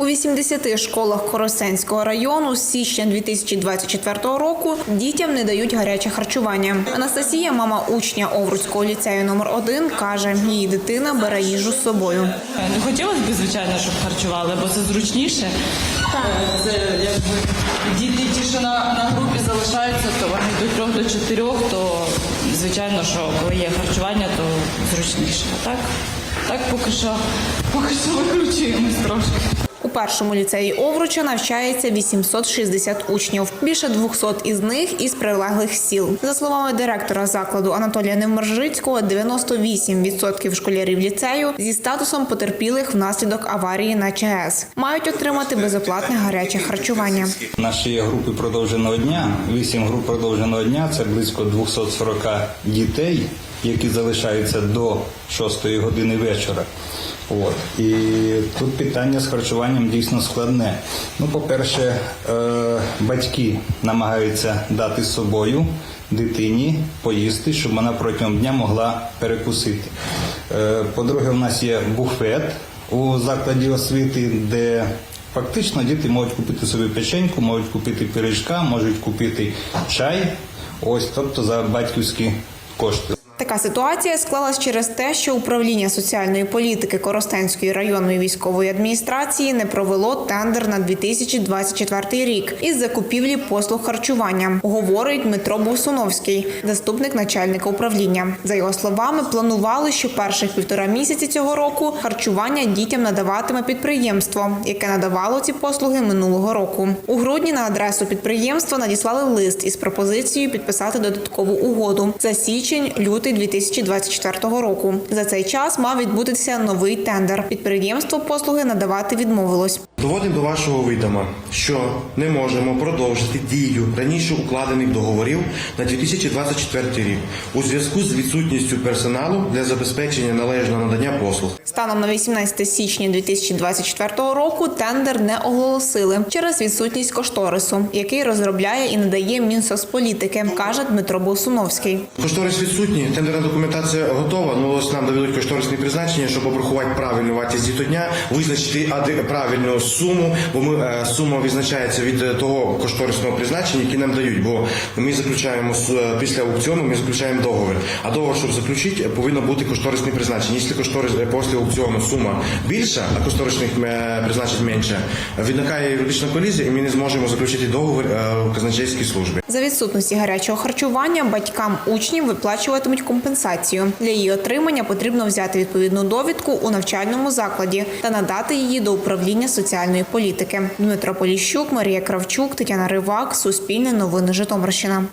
У 80 школах Коростенського району з січня 2024 року дітям не дають гаряче харчування. Анастасія, мама учня Овруцького ліцею номер 1 каже, її дитина бере їжу з собою. Не хотілося б, звичайно, щоб харчували, бо це зручніше. Це якби діти ті, що на, на групі залишаються, то вони до трьох до чотирьох, то звичайно, що коли є харчування, то зручніше. А так, так поки що, поки що викручуємось трошки. Першому ліцеї Овруча навчається 860 учнів. Більше 200 із них із прилеглих сіл. За словами директора закладу Анатолія Невмержицького, 98% школярів ліцею зі статусом потерпілих внаслідок аварії на ЧАЕС мають отримати безоплатне гаряче харчування. Наші групи продовженого дня. Вісім груп продовженого дня це близько 240 дітей, які залишаються до 6 години вечора. От. І тут питання з харчуванням дійсно складне. Ну, по-перше, е, батьки намагаються дати з собою дитині поїсти, щоб вона протягом дня могла перекусити. Е, по-друге, в нас є буфет у закладі освіти, де Фактично діти можуть купити собі печеньку, можуть купити пиріжка, можуть купити чай. Ось, тобто за батьківські кошти. Така ситуація склалась через те, що управління соціальної політики Коростенської районної військової адміністрації не провело тендер на 2024 рік із закупівлі послуг харчування, говорить Дмитро Бовсуновський, заступник начальника управління. За його словами, планували, що перших півтора місяці цього року харчування дітям надаватиме підприємство, яке надавало ці послуги минулого року. У грудні на адресу підприємства надіслали лист із пропозицією підписати додаткову угоду за січень, лютий 2024 року. За цей час мав відбутися новий тендер. Підприємство послуги надавати відмовилось. Доводимо до вашого відома, що не можемо продовжити дію раніше укладених договорів на 2024 рік у зв'язку з відсутністю персоналу для забезпечення належного надання послуг. Станом на 18 січня 2024 року тендер не оголосили через відсутність кошторису, який розробляє і надає Мінсоцполітики, каже Дмитро Босуновський. Кошторис відсутній, тендерна документація готова. Ну ось нам доведуть кошторисні призначення, щоб обрахувати правильну вартість дітодня, визначити ади- правильну суму, бо ми е, сума визначається від е, того кошторисного призначення, який нам дають. Бо ми заключаємо е, після аукціону, ми заключаємо договір. А договір, щоб заключити, повинно бути кошторисне призначення. Якщо кошторис після аукціону сума більша, а кошторисних призначень менше, виникає юридична колізія, і ми не зможемо заключити договір в казначейській службі. За відсутності гарячого харчування батькам учнів виплачуватимуть компенсацію. Для її отримання потрібно взяти відповідну довідку у навчальному закладі та надати її до управління соціальної політики. Дмитро Поліщук, Марія Кравчук, Тетяна Ривак, Суспільне новини Житомирщина.